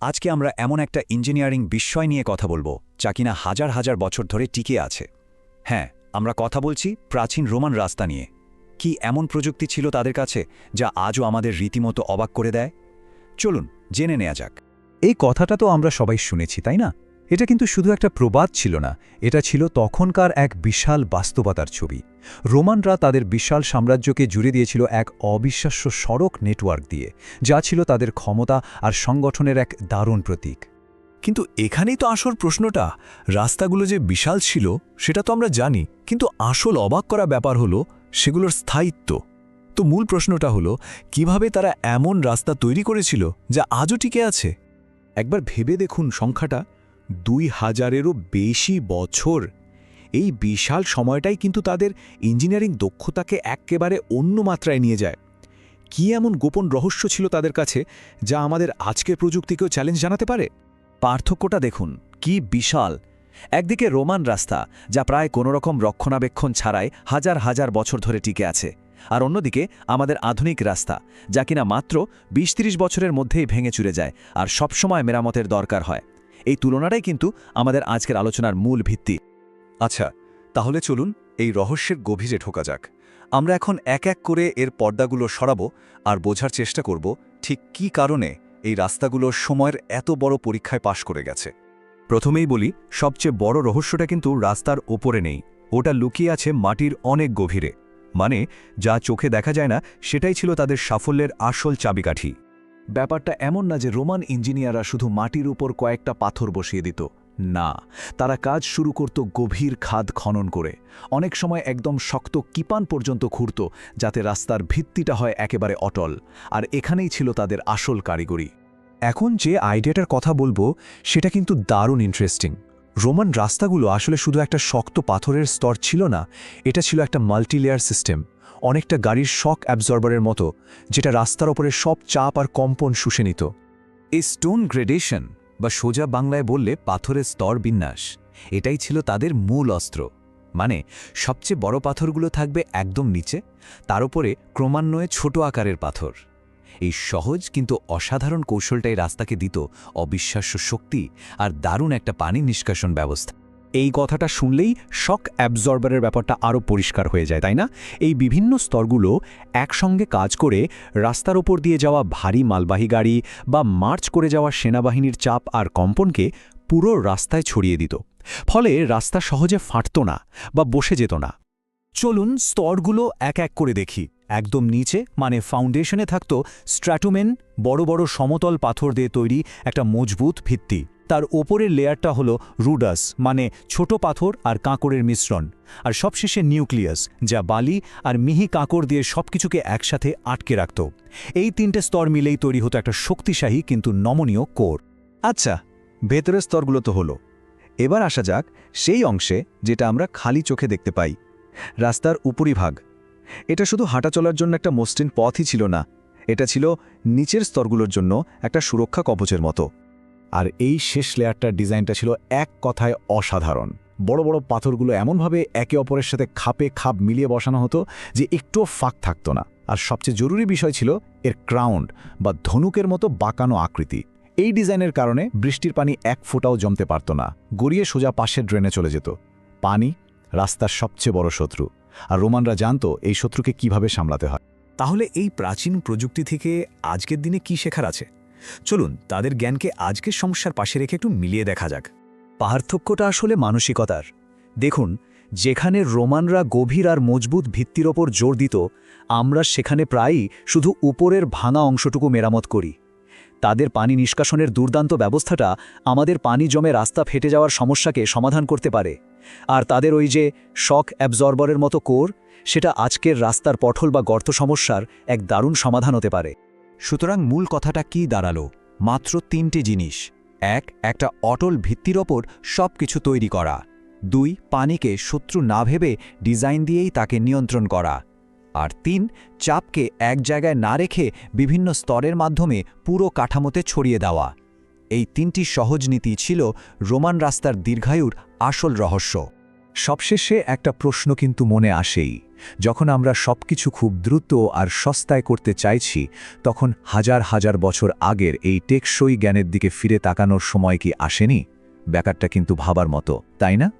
আজকে আমরা এমন একটা ইঞ্জিনিয়ারিং বিস্ময় নিয়ে কথা বলব, যা কিনা হাজার হাজার বছর ধরে টিকে আছে। হ্যাঁ আমরা কথা বলছি প্রাচীন রোমান রাস্তা নিয়ে। কি এমন প্রযুক্তি ছিল তাদের কাছে, যা আজও আমাদের রীতিমতো অবাক করে দেয়? চলুন, জেনে নেওয়া যাক। এই কথাটা তো আমরা সবাই শুনেছি, তাই না? এটা কিন্তু শুধু একটা প্রবাদ ছিল না, এটা ছিল তখনকার এক বিশাল বাস্তবতার ছবি। রোমানরা তাদের বিশাল সাম্রাজ্যকে জুড়ে দিয়েছিল এক অবিশ্বাস্য সড়ক নেটওয়ার্ক দিয়ে, যা ছিল তাদের ক্ষমতা আর সংগঠনের এক দারুণ প্রতীক। কিন্তু এখানেই তো আসল প্রশ্নটা, রাস্তাগুলো যে বিশাল ছিল, সেটা তো আমরা জানি, কিন্তু আসল অবাক করা ব্যাপার হলো, সেগুলোর স্থায়িত্ব। তো মূল প্রশ্নটা হলো, কীভাবে তারা এমন রাস্তা তৈরি করেছিল, যা আজও টিকে আছে? একবার ভেবে দেখুন সংখ্যাটা। দুই হাজারেরও বেশি বছর। এই বিশাল সময়টাই কিন্তু তাদের ইঞ্জিনিয়ারিং দক্ষতাকে একেবারে অন্য মাত্রায় নিয়ে যায়। কি এমন গোপন রহস্য ছিল তাদের কাছে, যা আমাদের আজকের প্রযুক্তিকেও চ্যালেঞ্জ জানাতে পারে? পার্থক্যটা দেখুন, কি বিশাল। একদিকে রোমান রাস্তা, যা প্রায় কোনোরকম রক্ষণাবেক্ষণ ছাড়াই হাজার হাজার বছর ধরে টিকে আছে। আর অন্যদিকে আমাদের আধুনিক রাস্তা, যা কিনা মাত্র বিশ বছরের মধ্যেই ভেঙে চুরে যায়, আর সবসময় মেরামতের দরকার হয়। এই তুলনাটাই কিন্তু আমাদের আজকের আলোচনার মূল ভিত্তি। আচ্ছা তাহলে চলুন এই রহস্যের গভীরে ঢোকা যাক। আমরা এখন এক এক করে এর পর্দাগুলো সরাবো আর বোঝার চেষ্টা করব ঠিক কী কারণে এই রাস্তাগুলো সময়ের এত বড় পরীক্ষায় পাশ করে গেছে। প্রথমেই বলি, সবচেয়ে বড় রহস্যটা কিন্তু রাস্তার ওপরে নেই। ওটা লুকিয়ে আছে মাটির অনেক গভীরে। মানে যা চোখে দেখা যায় না, সেটাই ছিল তাদের সাফল্যের আসল চাবিকাঠি। ব্যাপারটা এমন না যে রোমান ইঞ্জিনিয়াররা শুধু মাটির উপর কয়েকটা পাথর বসিয়ে দিত। না, তারা কাজ শুরু করত গভীর খাদ খনন করে। অনেক সময় একদম শক্ত কিপান পর্যন্ত খুঁড়ত যাতে রাস্তার ভিত্তিটা হয় একেবারে অটল, আর এখানেই ছিল তাদের আসল কারিগরি। এখন যে আইডিয়াটার কথা বলব, সেটা কিন্তু দারুণ ইন্টারেস্টিং রোমান রাস্তাগুলো আসলে শুধু একটা শক্ত পাথরের স্তর ছিল না, এটা ছিল একটা মাল্টিলেয়ার সিস্টেম অনেকটা গাড়ির শক অ্যাবজর্বারের মতো, যেটা রাস্তার ওপরে সব চাপ আর কম্পন শুষে নিত। এই স্টোন গ্রেডেশন বা সোজা বাংলায় বললে পাথরের স্তর বিন্যাস, এটাই ছিল তাদের মূল অস্ত্র। মানে সবচেয়ে বড় পাথরগুলো থাকবে একদম নিচে, তার উপরে ক্রমান্বয়ে ছোট আকারের পাথর। এই সহজ কিন্তু অসাধারণ কৌশলটাই রাস্তাকে দিত অবিশ্বাস্য শক্তি আর দারুণ একটা পানি নিষ্কাশন ব্যবস্থা। এই কথাটা শুনলেই শক অ্যাবজর্বারের ব্যাপারটা আরও পরিষ্কার হয়ে যায়, তাই না? এই বিভিন্ন স্তরগুলো একসঙ্গে কাজ করে রাস্তার ওপর দিয়ে যাওয়া ভারী মালবাহী গাড়ি বা মার্চ করে যাওয়া সেনাবাহিনীর চাপ আর কম্পনকে পুরো রাস্তায় ছড়িয়ে দিত। ফলে রাস্তা সহজে ফাটত না বা বসে যেত না। চলুন স্তরগুলো এক এক করে দেখি। একদম নিচে মানে ফাউন্ডেশনে থাকত স্ট্র্যাটুমেন, বড় বড় সমতল পাথর দিয়ে তৈরি একটা মজবুত ভিত্তি। তার ওপরের লেয়ারটা হলো রুডাস মানে ছোট পাথর আর কাঁকড়ের মিশ্রণ। আর সবশেষে নিউক্লিয়াস, যা বালি আর মিহি কাঁকড় দিয়ে সবকিছুকে একসাথে আটকে রাখত। এই তিনটে স্তর মিলেই তৈরি হতো একটা শক্তিশালী কিন্তু নমনীয় কোর। আচ্ছা ভেতরের স্তরগুলো তো হলো। এবার আসা যাক সেই অংশে যেটা আমরা খালি চোখে দেখতে পাই, রাস্তার উপরিভাগ। এটা শুধু হাঁটা চলার জন্য একটা মসৃণ পথই ছিল না, এটা ছিল নিচের স্তরগুলোর জন্য একটা সুরক্ষা কবচের মতো। আর এই শেষ লেয়ারটার ডিজাইনটা ছিল এক কথায় অসাধারণ। বড় বড় পাথরগুলো এমনভাবে একে অপরের সাথে খাপে খাপ মিলিয়ে বসানো হতো যে একটুও ফাঁক থাকতো না। আর সবচেয়ে জরুরি বিষয় ছিল এর ক্রাউন্ড বা ধনুকের মতো বাঁকানো আকৃতি। এই ডিজাইনের কারণে বৃষ্টির পানি এক ফোঁটাও জমতে পারত না, গড়িয়ে সোজা পাশের ড্রেনে চলে যেত। পানি রাস্তার সবচেয়ে বড় শত্রু। আর রোমানরা জানত এই শত্রুকে কীভাবে সামলাতে হয়। তাহলে এই প্রাচীন প্রযুক্তি থেকে আজকের দিনে কি শেখার আছে? চলুন, তাদের জ্ঞানকে আজকের সমস্যার পাশে রেখে একটু মিলিয়ে দেখা যাক। পার্থক্যটা আসলে মানসিকতার। দেখুন, যেখানে রোমানরা গভীর আর মজবুত ভিত্তির ওপর জোর দিত, আমরা সেখানে প্রায়ই শুধু উপরের ভাঙা অংশটুকু মেরামত করি। তাদের পানি নিষ্কাশনের দুর্দান্ত ব্যবস্থাটা আমাদের পানি জমে রাস্তা ফেটে যাওয়ার সমস্যাকে সমাধান করতে পারে। আর তাদের ওই যে শক অ্যাবজর্বরের মতো কোর, সেটা আজকের রাস্তার পঠল বা গর্ত সমস্যার এক দারুণ সমাধান হতে পারে। সুতরাং মূল কথাটা কি দাঁড়াল? মাত্র তিনটি জিনিস। এক, একটা অটল ভিত্তির ওপর সব কিছু তৈরি করা। দুই, পানিকে শত্রু না ভেবে ডিজাইন দিয়েই তাকে নিয়ন্ত্রণ করা। আর তিন, চাপকে এক জায়গায় না রেখে বিভিন্ন স্তরের মাধ্যমে পুরো কাঠামোতে ছড়িয়ে দেওয়া। এই তিনটি সহজ নীতি ছিল রোমান রাস্তার দীর্ঘায়ুর আসল রহস্য। সবশেষে একটা প্রশ্ন কিন্তু মনে আসেই। যখন আমরা সবকিছু খুব দ্রুত আর সস্তায় করতে চাইছি, তখন হাজার হাজার বছর আগের এই টেকসই জ্ঞানের দিকে ফিরে তাকানোর সময় কি আসেনি? ব্যাপারটা কিন্তু ভাবার মতো, তাই না?